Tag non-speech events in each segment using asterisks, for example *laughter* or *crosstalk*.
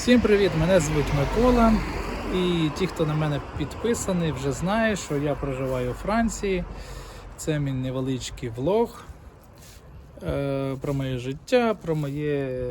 Всім привіт! Мене звуть Микола. І ті, хто на мене підписаний, вже знає, що я проживаю у Франції. Це мій невеличкий влог е, про моє життя, про моє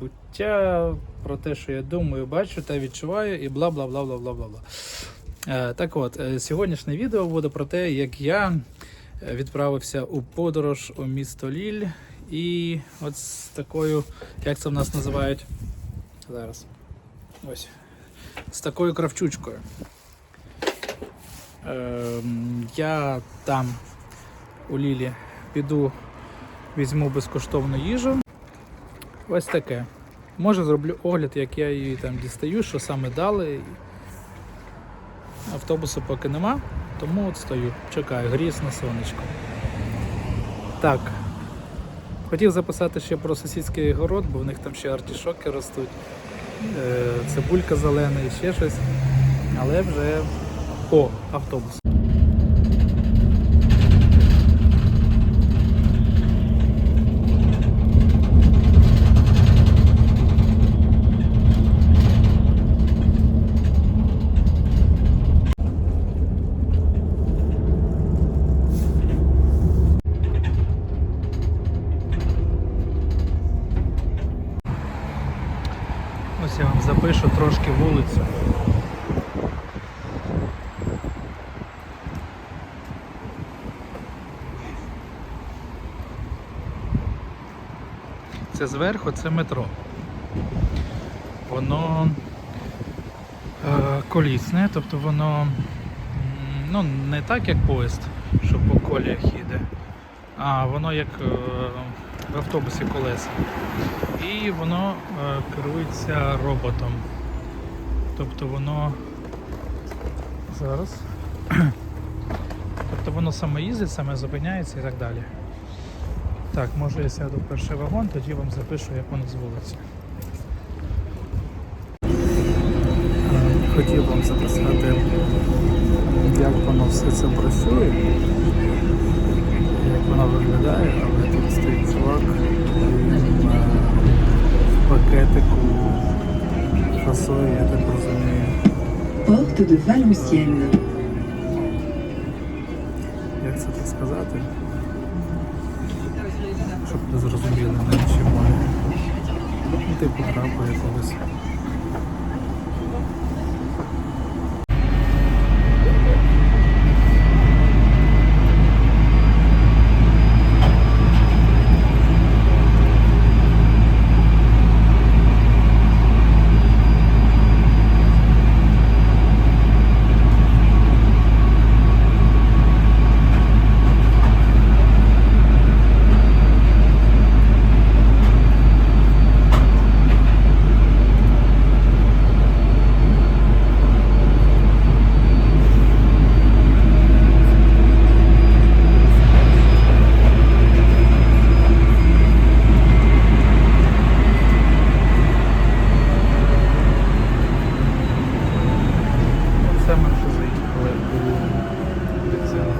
буття, про те, що я думаю, бачу та відчуваю, і бла бла бла бла бла бла. Е, Так от, е, сьогоднішнє відео буде про те, як я відправився у подорож у місто Ліль. І от з такою, як це в нас називають зараз. Ось. З такою кравчучкою. Ем, я там у Лілі піду, візьму безкоштовну їжу. Ось таке. Може зроблю огляд, як я її там дістаю, що саме дали. Автобусу поки нема, тому от стою, чекаю, гріюсь на сонечко. Так. Хотів записати ще про сусідський город, бо в них там ще артішоки ростуть, е, цибулька зелена і ще щось. Але вже по автобус. Ось я вам запишу трошки вулицю. Це зверху, це метро. Воно е, колісне, тобто воно ну, не так, як поїзд, що по коліях їде, а воно як е, в автобусі колеса. І воно е, керується роботом. Тобто воно зараз. Тобто воно саме їздить, саме зупиняється і так далі. Так, може я сяду в перший вагон, тоді вам запишу, як воно з вулиці. Хотів вам записати, як воно все це працює, як воно виглядає, але тут стоїть чувак, він е, в пакетику фасує, я так розумію. Porte de Valenciennes. Як це так сказати? Зрозуміли на іншій мові. Ну, Типу трапу якогось. Це ми вже заїхали у Вокзал.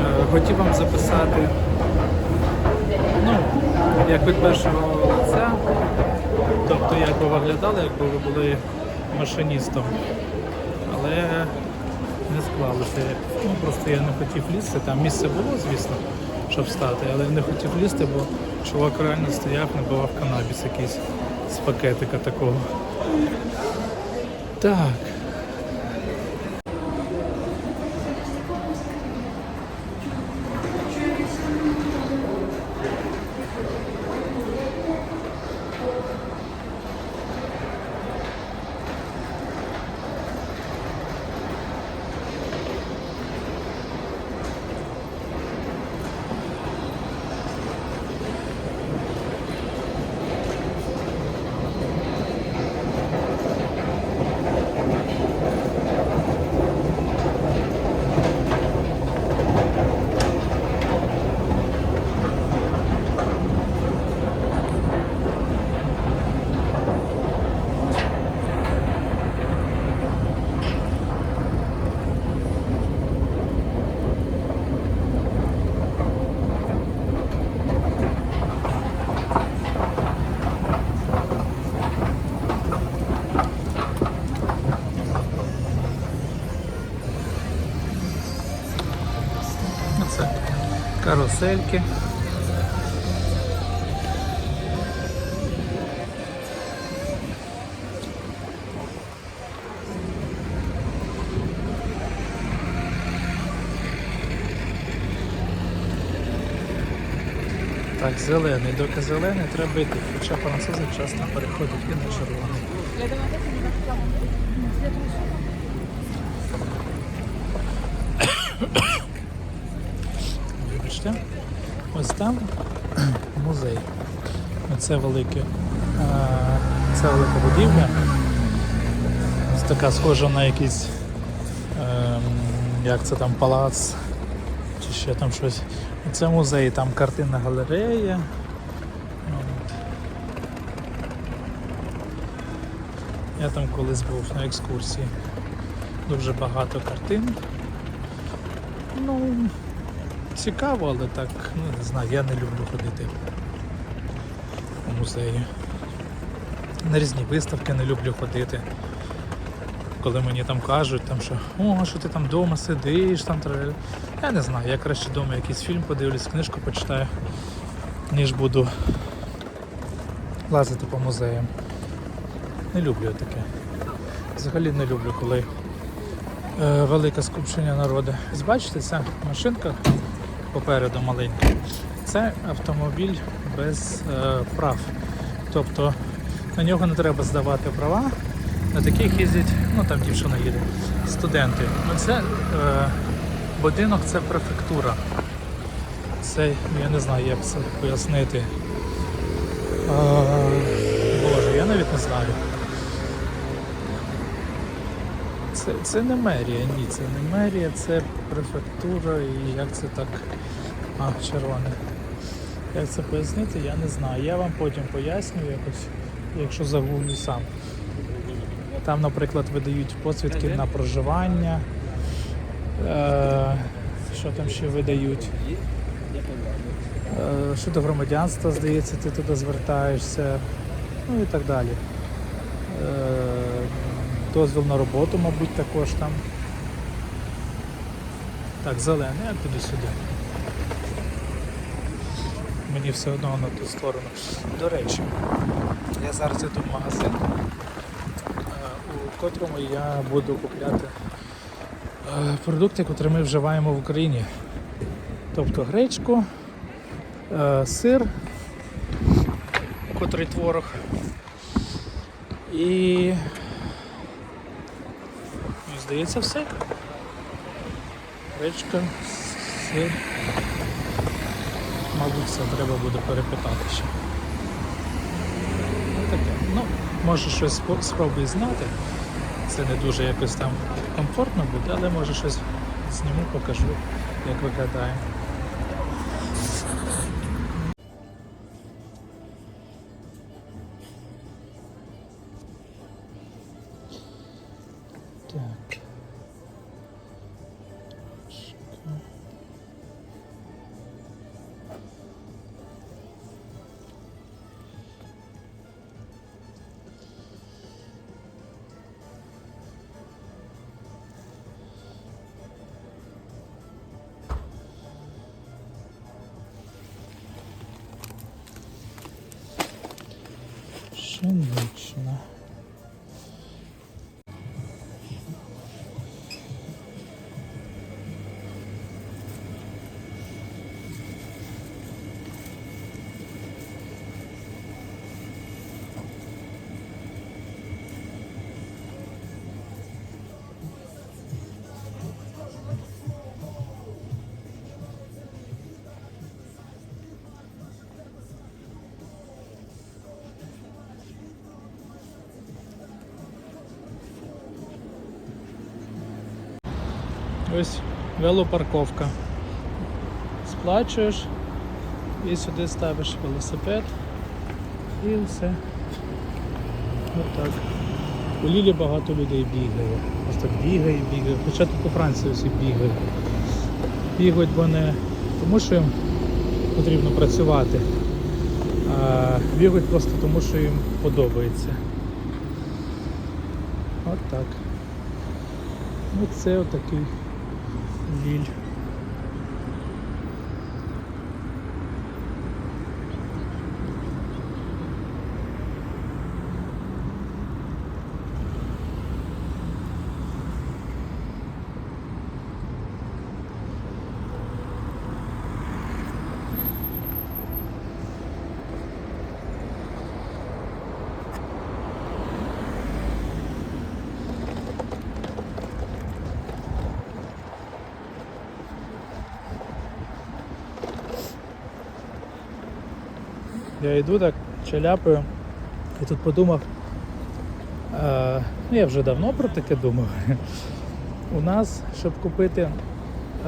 Е, Хотів вам записати, ну, як від першого лиця, тобто як ви виглядали, якби ви були машиністом. Але не склалося. Ну, просто я не хотів лізти. Там місце було, звісно, щоб стати, але не хотів лізти, бо чувак реально стояв, набивав канабіс якийсь з пакетика такого. Так. Карусельки. Так, зелений, доки зелений треба йти. Хоча французи часто переходять і на червоний. Вибачте. Ось там *clears throat* музей. Оце велике. Це велика будівля. Ось така схожа на якийсь. ем, Як це там палац чи ще там щось. Це музей, там картинна галерея. Я там колись був на екскурсії. Дуже багато картин. Ну, цікаво, але так, ну не знаю, я не люблю ходити у музеї. На різні виставки не люблю ходити. Коли мені там кажуть, там, що о, що ти там вдома сидиш, там тре-». Я не знаю, я краще вдома якийсь фільм подивлюсь, книжку почитаю, ніж буду лазити по музеям. Не люблю таке. Взагалі не люблю, коли е, велике скупчення народу. Бачите, ця машинка попереду маленька. Це автомобіль без е, прав. Тобто на нього не треба здавати права. На таких їздять, ну там дівчина їде, студенти. Ну це е, будинок це префектура. Це, я не знаю, як це пояснити. А, Боже, я навіть не знаю. Це, це не мерія, ні, це не мерія, це префектура і як це так. А, червоне. Як це пояснити, я не знаю. Я вам потім поясню якось, якщо загуглю сам. Там, наприклад, видають посвідки на проживання. Е, що там ще видають? Е, щодо громадянства, здається, ти туди звертаєшся. Ну і так далі. Е, дозвіл на роботу, мабуть, також там. Так, зелений, я піду сюди. Мені все одно на ту сторону. До речі, я зараз йду в магазин, е, у котрому я буду купляти е, продукти, які ми вживаємо в Україні. Тобто гречку, е, сир, котрий творог. І здається все. Речка, сир. Мабуть, це треба буде перепитати ще. Ну, таке. Ну, може щось спробую знати. Це не дуже якось там комфортно буде, але може щось зніму, покажу, як виглядає. Так. Пшенична. Ось велопарковка. Сплачуєш і сюди ставиш велосипед і все. Отак. У Лілі багато людей бігає. Просто бігає, бігає. Хоча тут по Франції всі бігають. Бігають, бо не тому, що їм потрібно працювати, а бігають просто тому, що їм подобається. От так. Оце отакий ліль. Я йду так челяпою і тут подумав, е, ну я вже давно про таке думав. У нас, щоб купити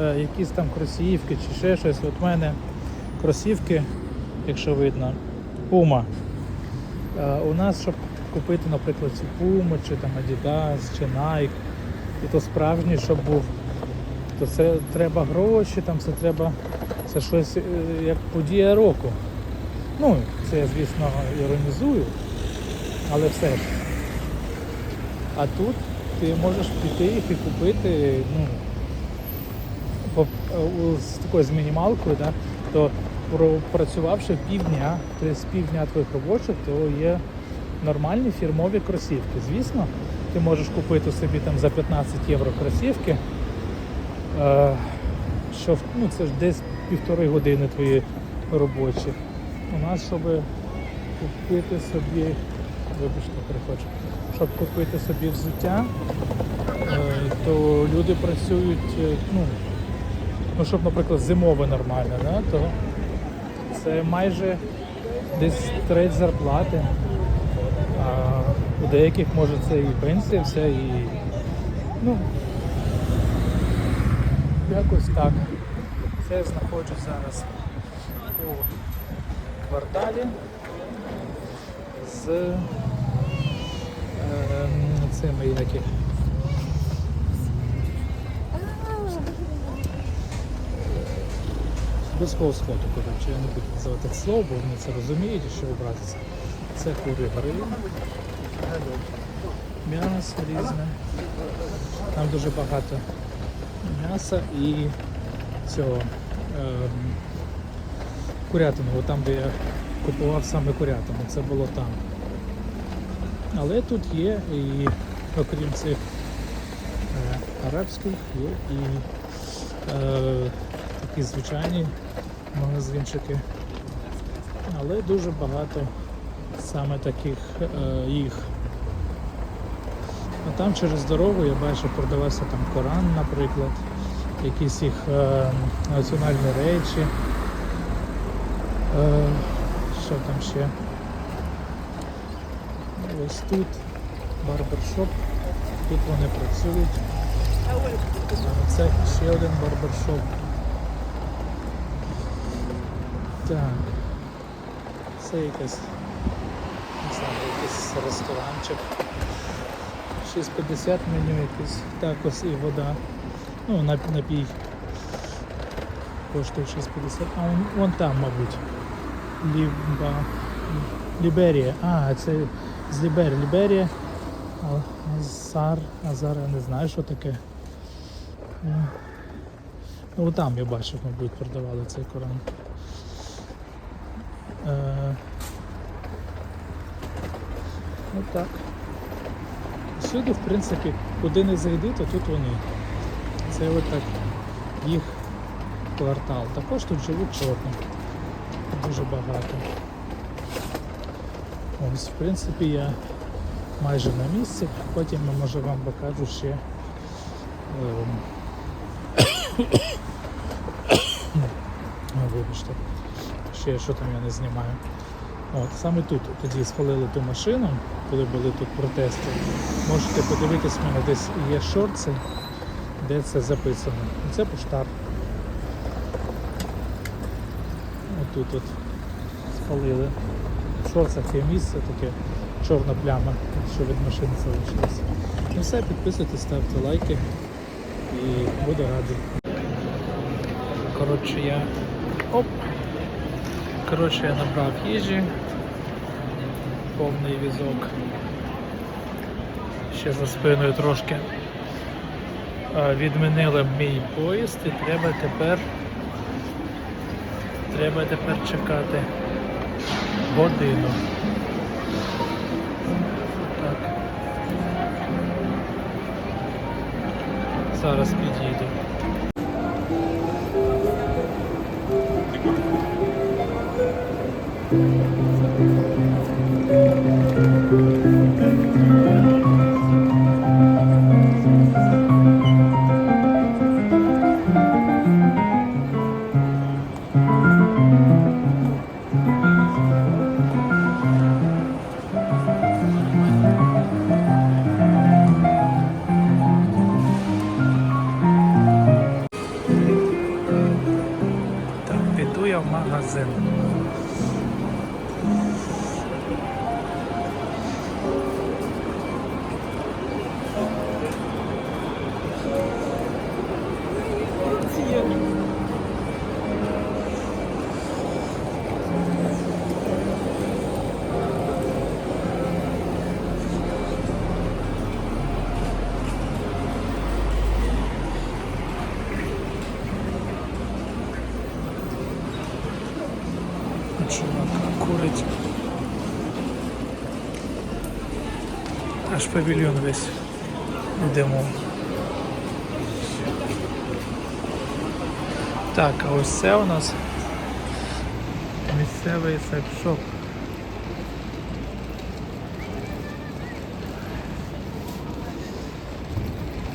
е, якісь там кросівки чи ще щось, от в мене кросівки, якщо видно, Puma. Е, у нас, щоб купити, наприклад, цю Puma, чи там Adidas, чи Nike, і то справжній, щоб був, то це треба гроші, там це треба, це щось як подія року. Ну, це я, звісно, іронізую, але все ж. А тут ти можеш піти їх і купити, ну, по, з такою з мінімалкою, да, то пропрацювавши півдня, тобто з півдня твоїх робочих, то є нормальні фірмові кросівки. Звісно, ти можеш купити собі там за 15 євро кросівки, е, що ну, це ж десь півтори години твої робочі. У нас, щоб купити собі, вибачте, переходжу, щоб купити собі взуття, е, то люди працюють, е, ну, ну щоб, наприклад, зимове нормальне, да, то це майже десь треть зарплати. А у деяких може це і пенсія, все, і ну якось так. Це я знаходжусь зараз кварталі з е, цими які. Близького сходу, коротше, я не буду називати це слово, бо вони це розуміють, що обратися. Це кури гриль, м'ясо різне. Там дуже багато м'яса і цього ем, курятину, там, де я купував саме курятину, це було там. Але тут є і окрім цих е, арабських, є і е, такі звичайні магазинчики. Але дуже багато саме таких е, їх. А там через дорогу я бачив продавався там Коран, наприклад, якісь їх е, національні речі. Е, що там ще? Ось тут барбершоп, тут вони працюють. Це ще один барбершоп. Так. Це якась не знаю, якийсь ресторанчик. 6,50 меню якийсь, також і вода. Ну, напій коштує 6,50. А вон, вон там, мабуть. Ліба... Ліберія. А, це з Ліберії. Ліберія. Азар. Азар, я не знаю, що таке. Ну, Ну, там я бачив, мабуть, продавали цей Коран. Е, ну так. Всюди, в принципі, куди не зайди, то тут вони. Це от так їх квартал. Також тут живуть чорні. Дуже багато. Ось, в принципі, я майже на місці. Потім я може вам покажу ще. ем, *coughs* вибачте. Ще що там я не знімаю. От, саме тут тоді спалили ту машину, коли були тут протести. Можете подивитись, в мене десь є шорти, де це записано. Це поштар. Отут от спалили. В шорцах є місце таке, чорна пляма, що від машини залишилося. Ну все, підписуйтесь, ставте лайки і буду радий. Коротше, я. Оп! Коротше, я набрав їжі, повний візок. Ще за спиною трошки відмінили мій поїзд і треба тепер треба тепер чекати годину. Так. Зараз підійду. Mahazen. Павільйон весь. Йдемо. Так, а ось це у нас місцевий секс-шоп.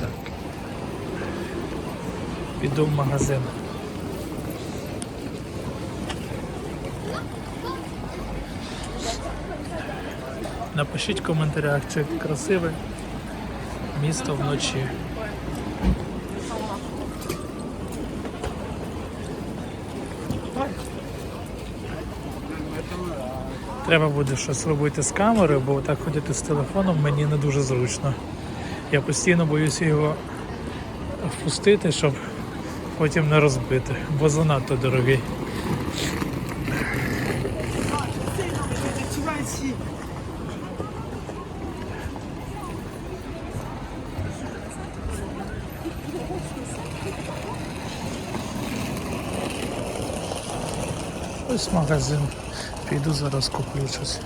Так. Піду в магазин. Напишіть в коментарях, чи красиве місто вночі. Треба буде щось робити з камерою, бо так ходити з телефоном мені не дуже зручно. Я постійно боюся його впустити, щоб потім не розбити, бо занадто дорогий. Магазин. Піду зараз куплю щось.